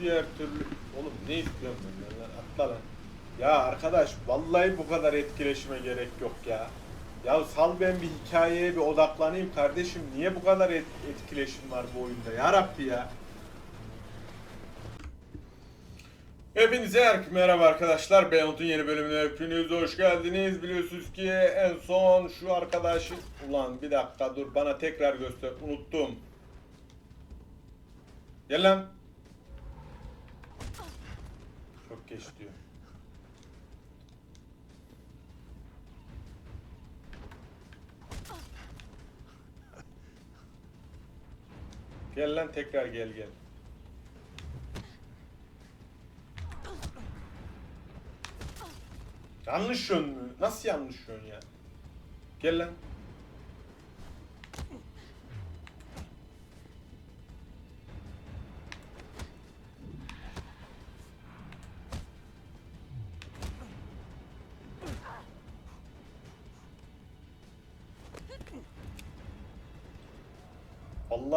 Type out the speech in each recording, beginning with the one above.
diğer türlü. Oğlum ne istiyorsun benden lan? Atla lan. Ya arkadaş vallahi bu kadar etkileşime gerek yok ya. Ya sal ben bir hikayeye bir odaklanayım kardeşim. Niye bu kadar et- etkileşim var bu oyunda? Ya Rabbi ya. Hepinize herkese merhaba arkadaşlar. Beyond'un yeni bölümüne hepiniz hoş geldiniz. Biliyorsunuz ki en son şu arkadaşın... Ulan bir dakika dur bana tekrar göster. Unuttum. Gel lan. Geç diyor. Gel lan tekrar gel gel. Yanlış yön mü? Nasıl yanlış yön ya? Gel lan.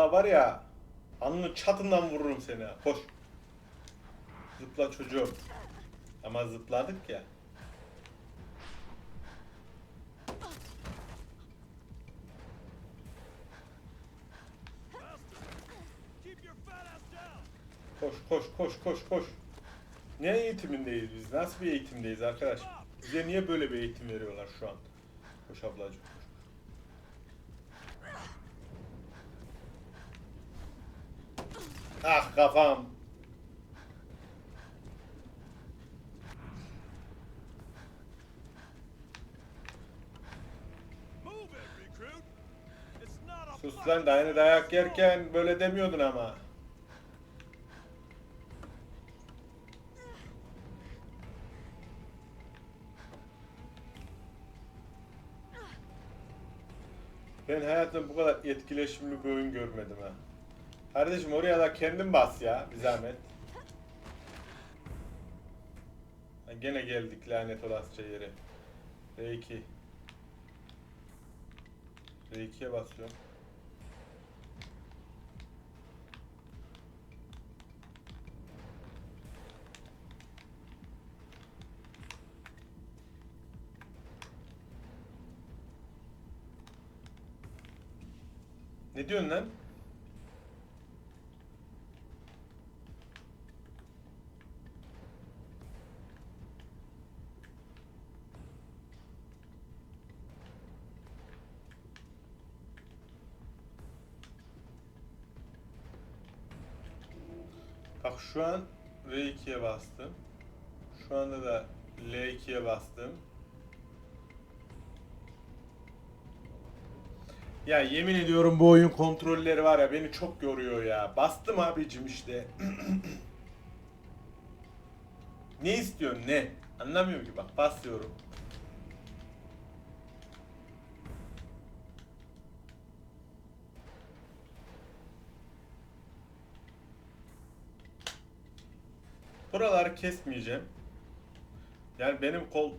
Allah var ya alnının çatından vururum seni. ha. Koş. Zıpla çocuğum. Ama zıpladık ya. Koş koş koş koş koş. Ne eğitimindeyiz biz? Nasıl bir eğitimdeyiz arkadaş? Bize niye böyle bir eğitim veriyorlar şu an? Koş ablacığım Ah kafam. Sus lan da aynı fight, dayak yerken böyle demiyordun ama. Ben hayatımda bu kadar etkileşimli bir oyun görmedim ha. Kardeşim oraya da kendin bas ya bir zahmet. Ha, gene geldik lanet olasıca yere. R2. R2'ye basıyorum. Ne diyorsun lan? Şu an R2'ye bastım. Şu anda da L2'ye bastım. Ya yemin ediyorum bu oyun kontrolleri var ya beni çok yoruyor ya. Bastım abicim işte. ne istiyorsun ne? Anlamıyorum ki bak basıyorum. Buraları kesmeyeceğim. Yani benim kol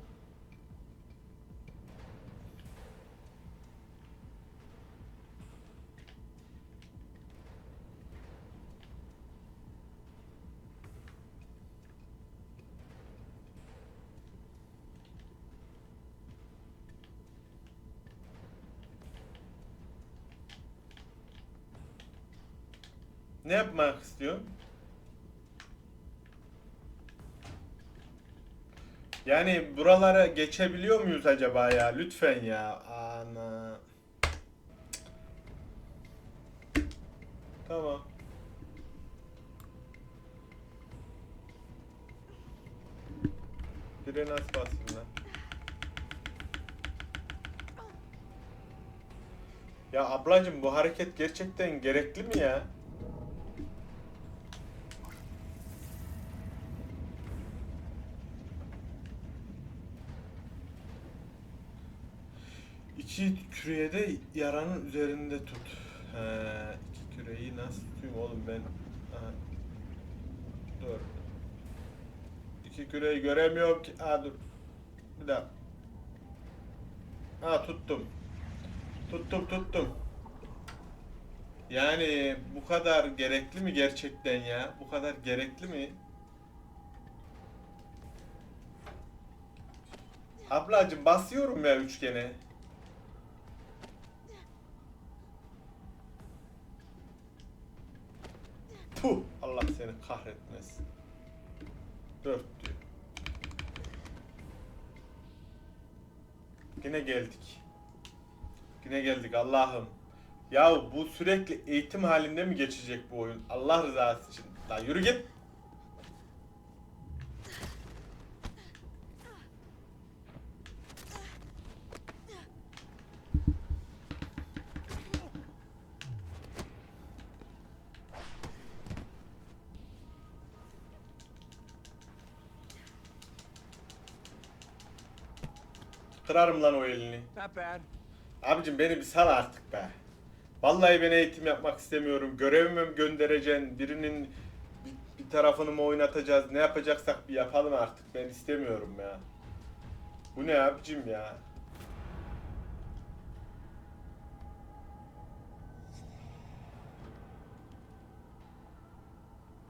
Ne yapmak istiyorsun? Yani buralara geçebiliyor muyuz acaba ya? Lütfen ya. Ana. Tamam. Nasıl basayım lan? Ya ablacım bu hareket gerçekten gerekli mi ya? Küreği de yaranın üzerinde tut. He, iki küreği nasıl tutayım oğlum ben? Aha. Dur. İki küreği göremiyorum ki. Aa dur. Bir daha. Ha tuttum. Tuttum tuttum. Yani bu kadar gerekli mi gerçekten ya? Bu kadar gerekli mi? Ablacım basıyorum ya üçgene. Puh Allah seni kahretmesin. Dört diyor. Yine geldik. Yine geldik Allah'ım. Ya bu sürekli eğitim halinde mi geçecek bu oyun? Allah rızası için. Lan yürü git. Kırarım lan o elini. Abicim beni bir sal artık be. Vallahi ben eğitim yapmak istemiyorum. Görevime mi göndereceksin? Birinin bir, bir tarafını mı oynatacağız? Ne yapacaksak bir yapalım artık. Ben istemiyorum ya. Bu ne abicim ya?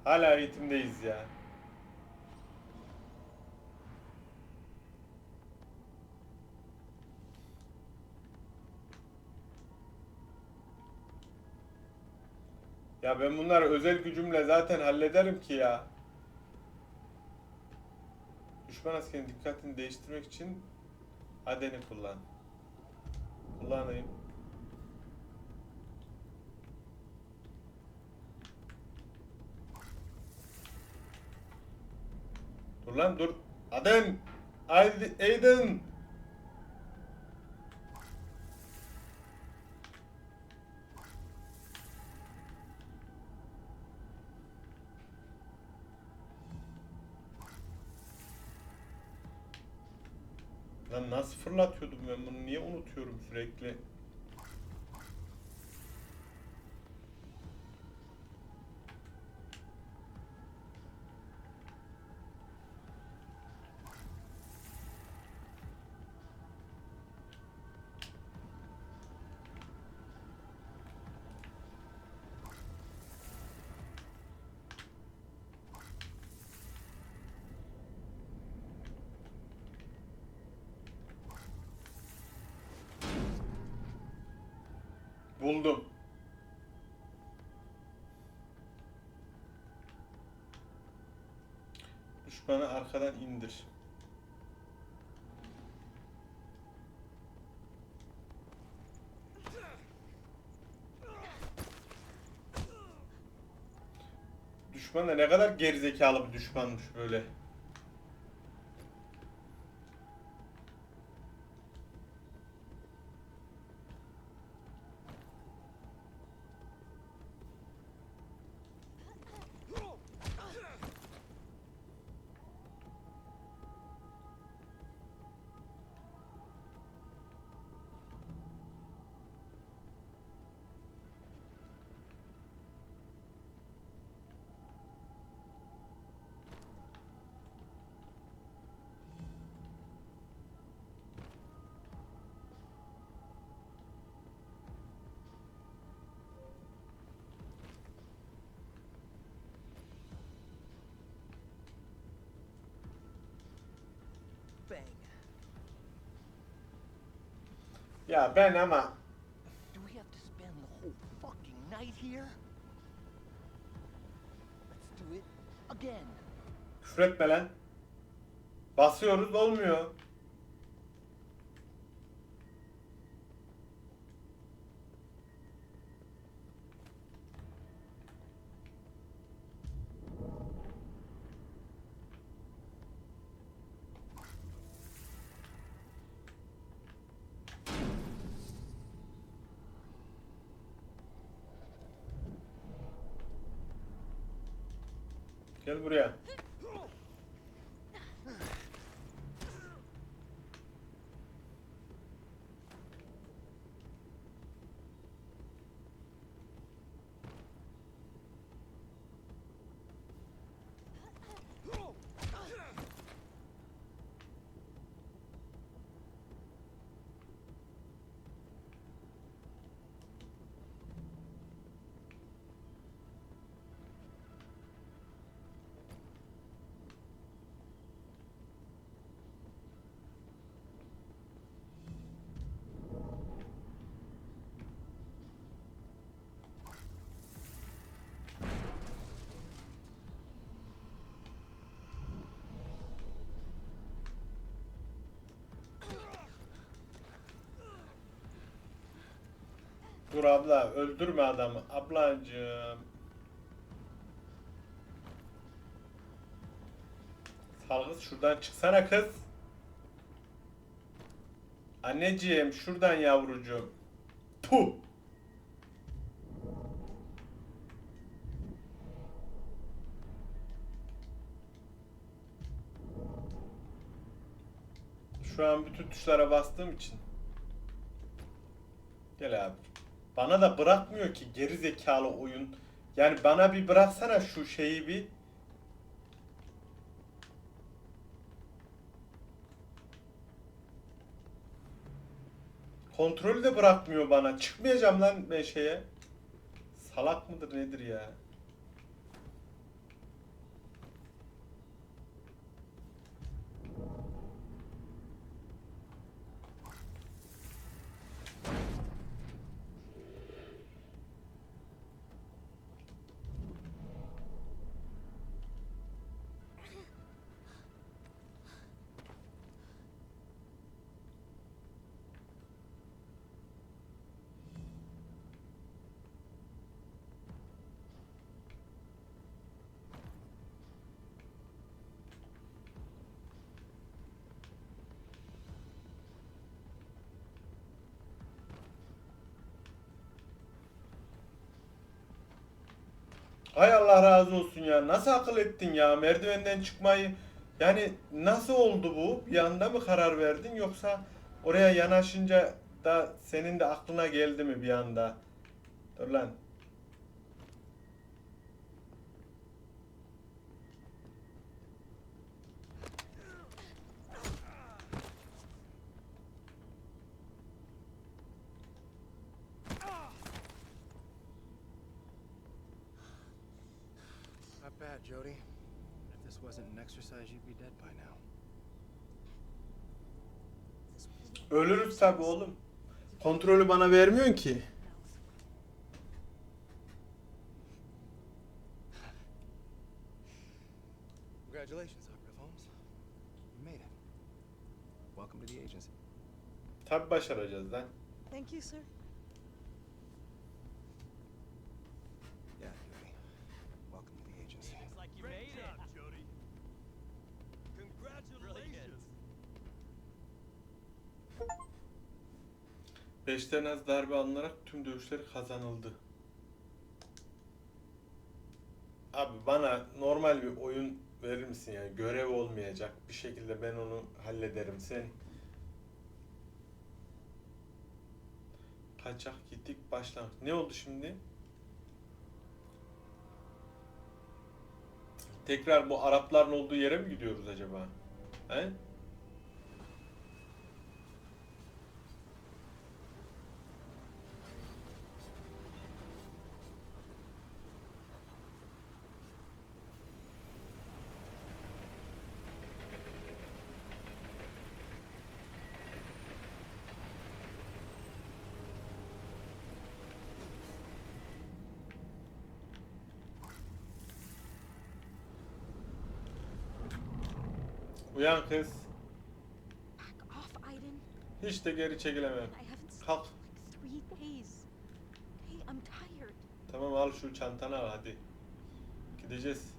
Hala eğitimdeyiz ya. Ya ben bunları özel gücümle zaten hallederim ki ya. Düşman askerin dikkatini değiştirmek için Aden'i kullan. Kullanayım. Dur lan dur. Aden! Ayd- nasıl fırlatıyordum ben bunu? Niye unutuyorum sürekli? Düşmanı arkadan indir. Düşman da ne kadar gerizekalı bir düşmanmış böyle. İt again. küfür etme lan. Basıyoruz olmuyor. Gel buraya. Dur abla öldürme adamı. Ablacığım. Sal kız şuradan çıksana kız. Anneciğim şuradan yavrucuğum. Puh. Şu an bütün tuşlara bastığım için. Gel abi. Bana da bırakmıyor ki geri zekalı oyun. Yani bana bir bıraksana şu şeyi bir. Kontrolü de bırakmıyor bana. Çıkmayacağım lan ben şeye. Salak mıdır nedir ya? Hay Allah razı olsun ya. Nasıl akıl ettin ya merdivenden çıkmayı? Yani nasıl oldu bu? Bir anda mı karar verdin yoksa oraya yanaşınca da senin de aklına geldi mi bir anda? Dur lan. Tabi oğlum. Kontrolü bana vermiyorsun ki. Congratulations, Operative Holmes. You made it. Welcome to the agency. Tabi başaracağız lan. Thank you, sir. Yeah, Jody. Welcome to the agency. like you made it. Jody. Congratulations. Beşten az darbe alınarak tüm dövüşleri kazanıldı. Abi bana normal bir oyun verir misin yani görev olmayacak. Bir şekilde ben onu hallederim. Sen kaçak gittik başlangıç ne oldu şimdi? Tekrar bu Arapların olduğu yere mi gidiyoruz acaba? He uyan kız hiç de geri çekilemem kalk. Tamam al şu çantanı al hadi. Gideceğiz.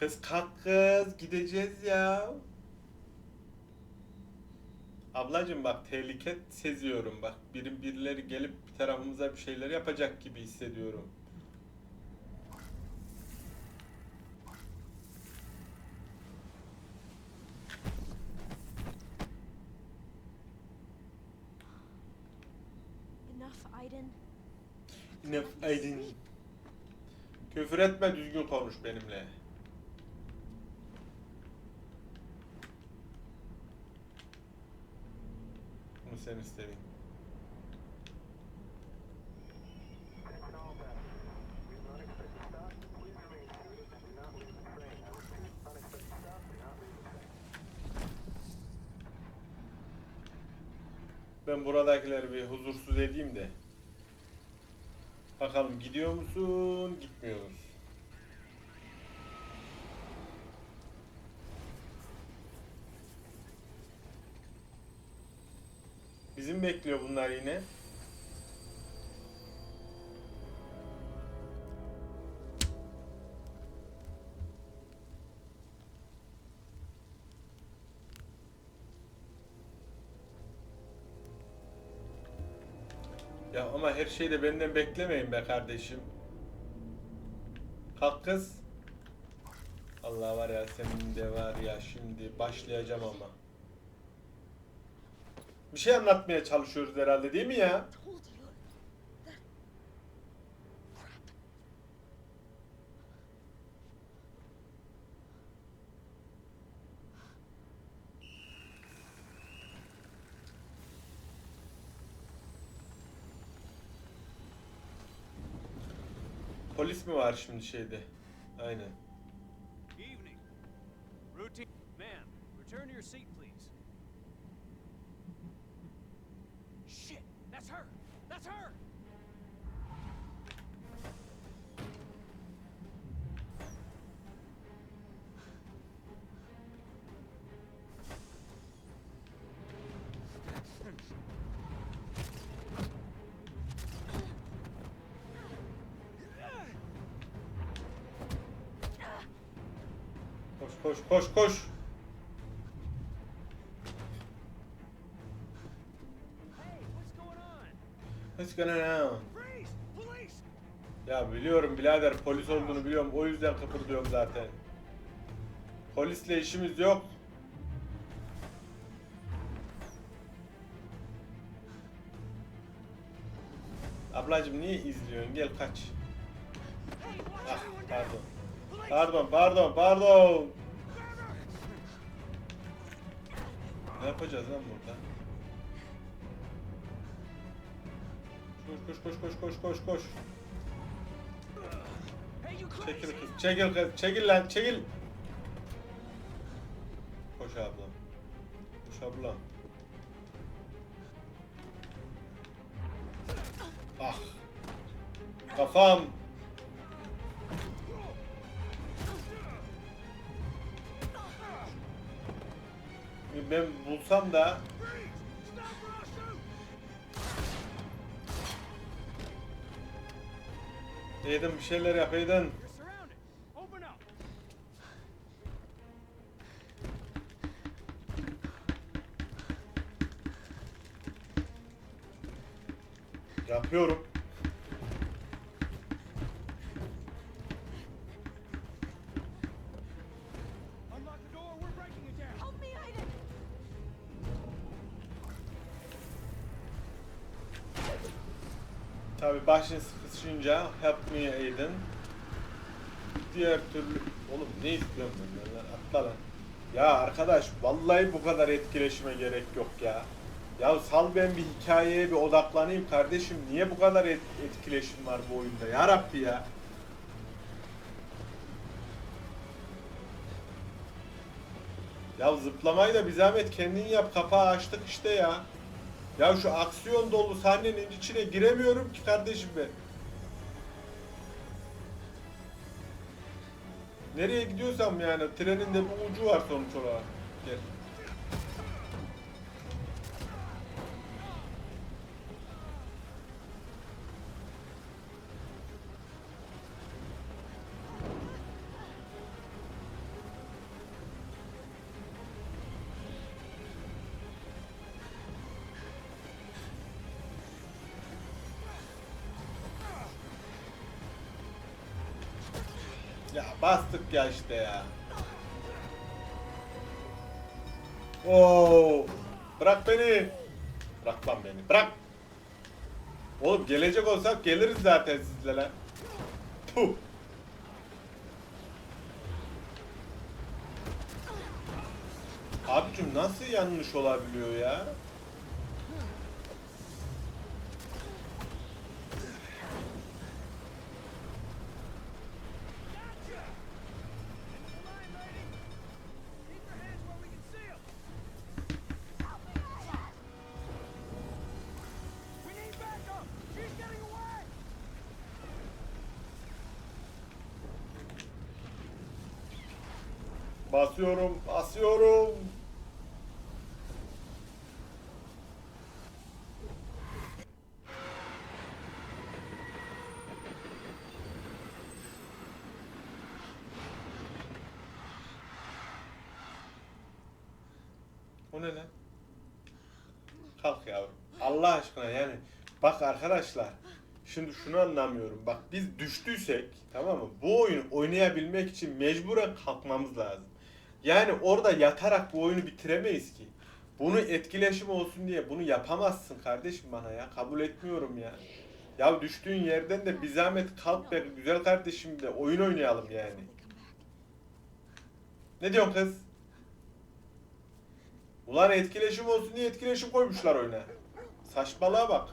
Kız kalk kız gideceğiz ya. Ablacım bak tehlike seziyorum bak. Biri birileri gelip bir tarafımıza bir şeyler yapacak gibi hissediyorum. Enough, Aiden. Ne aydın. Küfür etme düzgün konuş benimle. Sen istedin. Ben buradakileri bir huzursuz edeyim de. Bakalım gidiyor musun, gitmiyor musun? Bizim bekliyor bunlar yine. Ya ama her şeyi de benden beklemeyin be kardeşim. Kalk kız. Allah var ya senin de var ya şimdi başlayacağım ama. Bir şey anlatmaya çalışıyoruz herhalde değil mi ya? Polis mi var şimdi şeyde? Aynen. Evening. Routine. Ma'am, return your seat, please. That's her! That's her! Koş koş koş koş. Police! Ya biliyorum birader polis olduğunu biliyorum o yüzden kıpırdıyorum zaten. Polisle işimiz yok. Ablacım niye izliyorsun? Gel kaç. Ah pardon. Pardon pardon pardon. Ne yapacağız lan burada? Koş koş koş koş koş koş Çekil kız, çekil kız, çekil lan, çekil. Koş ablam. Koş ablam. Ah. Kafam. Ben bulsam da it down. Help me, Aiden. Tabi başın sıkışınca help me Aiden. Diğer türlü... Oğlum ne istiyorum ben lan? Atla lan. Ya arkadaş vallahi bu kadar etkileşime gerek yok ya. Ya sal ben bir hikayeye bir odaklanayım kardeşim. Niye bu kadar et- etkileşim var bu oyunda? Ya Rabbi ya. Ya zıplamayı da bir zahmet kendin yap. Kapağı açtık işte ya. Ya şu aksiyon dolu sahnenin içine giremiyorum ki kardeşim ben. Nereye gidiyorsam yani trenin de bir ucu var sonuç olarak. Gel. Ya bastık ya işte ya. Oo! Bırak beni. Bırak lan beni. Bırak. Oğlum gelecek olsak geliriz zaten sizle lan. Puh. Abicim nasıl yanlış olabiliyor ya? Basıyorum, basıyorum. O ne lan? Kalk yavrum. Allah aşkına yani. Bak arkadaşlar. Şimdi şunu anlamıyorum. Bak biz düştüysek tamam mı? Bu oyunu oynayabilmek için mecburen kalkmamız lazım. Yani orada yatarak bu oyunu bitiremeyiz ki. Bunu etkileşim olsun diye bunu yapamazsın kardeşim bana ya. Kabul etmiyorum ya. Ya düştüğün yerden de bir zahmet kalk be güzel kardeşim de oyun oynayalım yani. Ne diyorsun kız? Ulan etkileşim olsun diye etkileşim koymuşlar oyuna. Saçmalığa bak.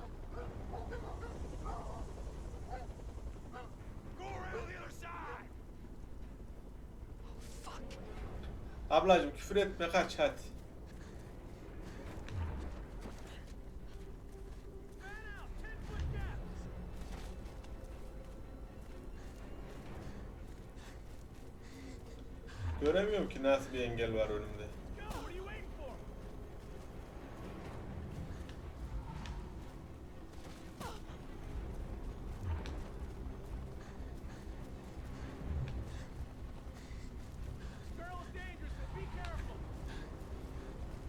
Ablacım küfür etme kaç hadi. Göremiyorum ki nasıl bir engel var önümde.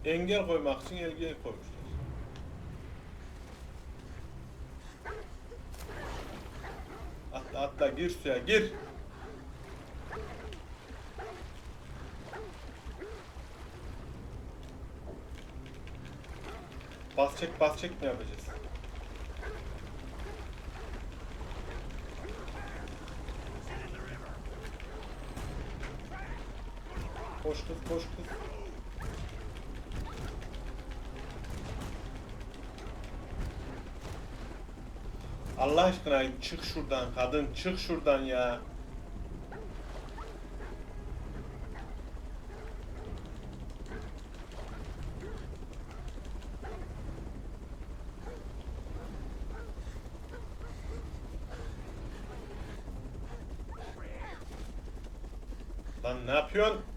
Engel koymak için engel koymuşlar. Atla atla gir suya gir. Bas çek bas çek mi yapacağız? Koş kız koş kız. Allah aşkına çık şuradan kadın çık şuradan ya. Lan ne yapıyorsun?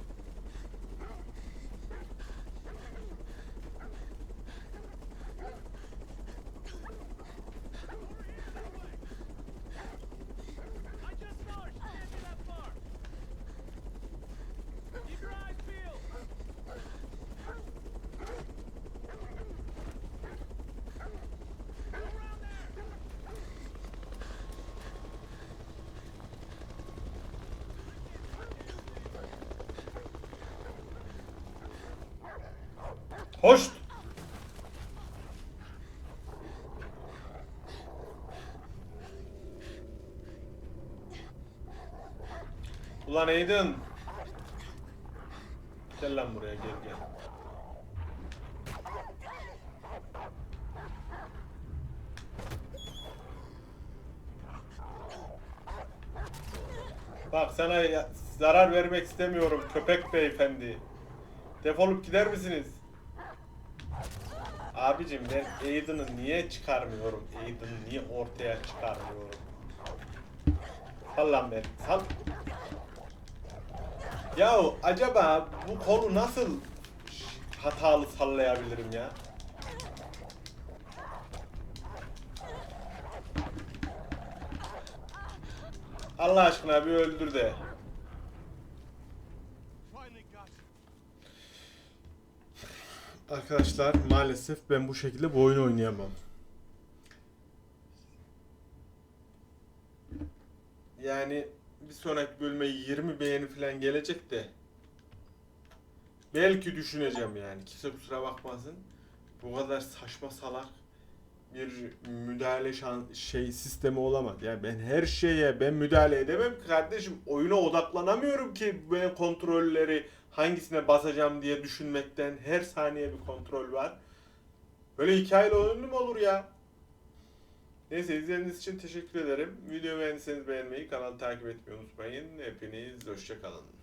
Ulan Aiden. Gel lan buraya gel gel. Bak sana zarar vermek istemiyorum köpek beyefendi. Defolup gider misiniz? Abicim ben Aiden'ı niye çıkarmıyorum? Aiden'ı niye ortaya çıkarmıyorum? Sal lan beni, sal. Yahu acaba bu kolu nasıl hatalı sallayabilirim ya? Allah aşkına bir öldür de. Arkadaşlar maalesef ben bu şekilde bu oyunu oynayamam. Yani bir sonraki bölüme 20 beğeni falan gelecek de belki düşüneceğim yani. Kimse kusura bakmasın. Bu kadar saçma salak bir müdahale şan şey sistemi olamaz. Yani ben her şeye ben müdahale edemem ki kardeşim. Oyuna odaklanamıyorum ki ben kontrolleri hangisine basacağım diye düşünmekten her saniye bir kontrol var. Böyle hikayeli oyun mu olur ya? Neyse izlediğiniz için teşekkür ederim. Videoyu beğendiyseniz beğenmeyi, kanalı takip etmeyi unutmayın. Hepiniz hoşçakalın.